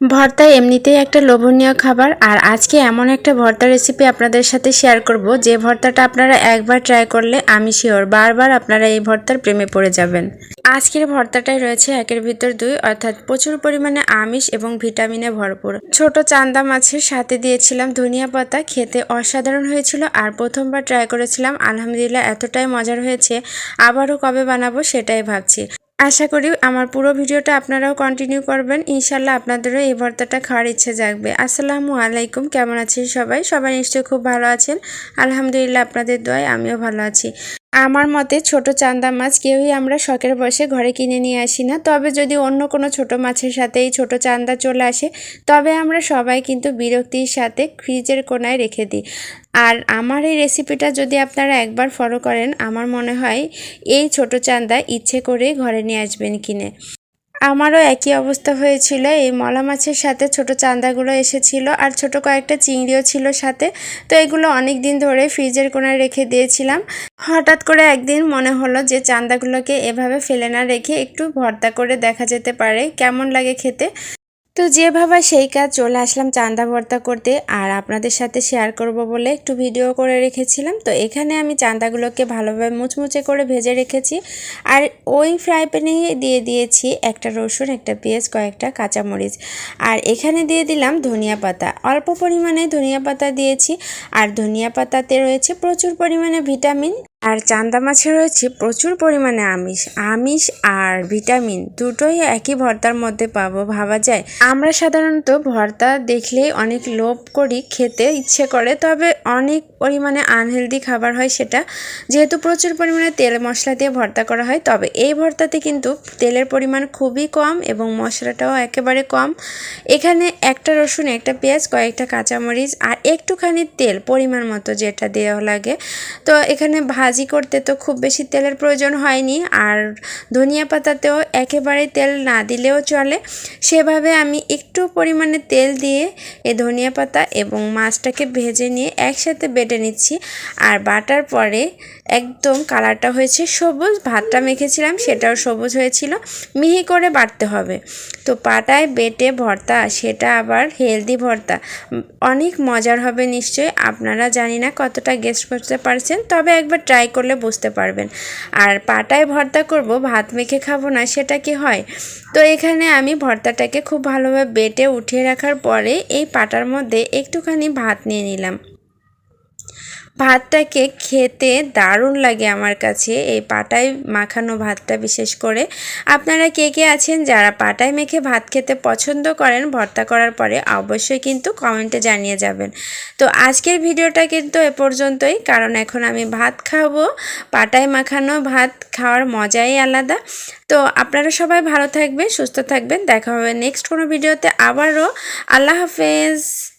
ভর্তা এমনিতেই একটা লোভনীয় খাবার। আর আজকে এমন একটা ভর্তা রেসিপি আপনাদের সাথে শেয়ার করব। যে ভর্তাটা আপনারা একবার ট্রাই করলে আমি শিওর বারবার আপনারা এই ভর্তার প্রেমে পড়ে যাবেন। আজকের ভর্তাটাই রয়েছে একের ভিতর দুই, অর্থাৎ প্রচুর পরিমাণে আমিষ এবং ভিটামিনে ভরপুর। ছোট চান্দা মাছের সাথে দিয়েছিলাম ধনিয়া পাতা, খেতে অসাধারণ হয়েছিল আর প্রথমবার ট্রাই করেছিলাম, আলহামদুলিল্লাহ এতটাই মজার হয়েছে। আবারও কবে বানাবো সেটাই ভাবছি। আশা করি আমার পুরো ভিডিওটা আপনারাও কন্টিনিউ করবেন। ইনশাল্লাহ আপনাদেরও এই ভর্তাটা খাওয়ার ইচ্ছে জাগবে। আসসালামু আলাইকুম, কেমন আছেন সবাই? সবাই নিশ্চয়ই খুব ভালো আছেন। আলহামদুলিল্লাহ আপনাদের দোয়ায় আমিও ভালো আছি। আমার মতে ছোট চান্দা মাছ কেউই আমরা শখের বসে ঘরে কিনে নিয়ে আসি না। তবে যদি অন্য কোনো ছোট মাছের সাথে এই ছোট চান্দা চলে আসে, তবে আমরা সবাই কিন্তু বিরক্তির সাথে ফ্রিজের কোনায় রেখে দিই। আর আমার এই রেসিপিটা যদি আপনারা একবার ফলো করেন, আমার মনে হয় এই ছোট চান্দা ইচ্ছে করে ঘরে নিয়ে আসবেন কিনে। আমারও একই অবস্থা হয়েছিল। এই মলা মাছের সাথে ছোট চান্দাগুলো এসেছিল আর ছোট কয়েকটা চিংড়িও ছিল সাথে। তো এগুলো অনেক দিন ধরে ফ্রিজের কোনায় রেখে দিয়েছিলাম। হঠাৎ করে একদিন মনে হলো যে চান্দাগুলোকে এভাবে ফেলে না রেখে একটু ভর্তা করে দেখা যেতে পারে। কেমন লাগে খেতে? তো যেভাবে সেই কাজ চলে আসলাম চান্দা ভর্তা করতে, আর আপনাদের সাথে শেয়ার করব বলে একটু ভিডিও করে রেখেছিলাম। তো এখানে আমি চান্দাগুলোকে ভালোভাবে মুচমুচে করে ভেজে রেখেছি। আর ওই ফ্রাই প্যানে দিয়ে দিয়েছি একটা রসুন, একটা পেঁয়াজ, কয়েকটা কাঁচামরিচ। আর এখানে দিয়ে দিলাম ধনিয়া পাতা। অল্প পরিমাণে ধনিয়া পাতা দিয়েছি, আর ধনিয়া পাতাতে রয়েছে প্রচুর পরিমাণে ভিটামিন আর চান্দা মাছে রয়েছে প্রচুর পরিমাণে আমিষ। আমিষ আর ভিটামিন দুটোই একই ভর্তার মধ্যে পাবো ভাবা যায়। আমরা সাধারণত ভর্তা দেখলেই অনেক লোভ করি, খেতে ইচ্ছে করে, তবে অনেক পরিমাণে আনহেলদি খাবার হয় সেটা। যেহেতু প্রচুর পরিমাণে তেল মশলা দিয়ে ভর্তা করা হয়, তবে এই ভর্তাতে কিন্তু তেলের পরিমাণ খুবই কম এবং মশলাটাও একেবারে কম। এখানে একটা রসুন, একটা পেঁয়াজ, কয়েকটা কাঁচামরিচ আর একটুখানি তেল পরিমাণ মতো যেটা দেওয়া লাগে। তো এখানে ভাজি করতে তো খুব বেশি তেলের প্রয়োজন হয়নি। আর ধনিয়া পাতাতেও একেবারে তেল না দিলেও চলে। সেভাবে আমি একটু পরিমাণে তেল দিয়ে এই ধনিয়া পাতা এবং মাছটাকে ভেজে নিয়ে একসাথে বেটে নিচ্ছি। আর বাটার পরে একদম কালারটা হয়েছে সবুজ। ভাতটা মেখেছিলাম, সেটাও সবুজ হয়েছিল। মিহি করে বাটতে হবে। তো পাটায় বেটে ভর্তা, সেটা আবার হেলদি ভর্তা। অনেক মজার হবে নিশ্চয়ই। আপনারা জানি না কতটা গেস্ট করতে পারছেন। তবে একবার ট্রাই করলে বুঝতে পারবেন। আর পাটায় ভর্তা করব, ভাত মেখে খাব না, সেটা কি হয়? তো এখানে আমি ভর্তাটাকে খুব ভালোভাবে বেটে উঠিয়ে রাখার পরে এই পাটার মধ্যে একটুখানি ভাত নিয়ে নিলাম। ভাতটাকে খেতে দারুণ লাগে আমার কাছে। এই পাটায় মাখানো ভাতটা বিশেষ করে। আপনারা কে কে আছেন যারা পাটায় মেখে ভাত খেতে পছন্দ করেন ভর্তা করার পরে অবশ্যই কিন্তু কমেন্টে জানিয়ে যাবেন। তো আজকের ভিডিওটা কিন্তু এ পর্যন্তই। কারণ এখন আমি ভাত খাব, পাটায় মাখানো ভাত খাওয়ার মজাই আলাদা। তো আপনারা সবাই ভালো থাকবেন, সুস্থ থাকবেন। দেখা হবে নেক্সট কোনো ভিডিওতে আবারও। আল্লাহ হাফেজ।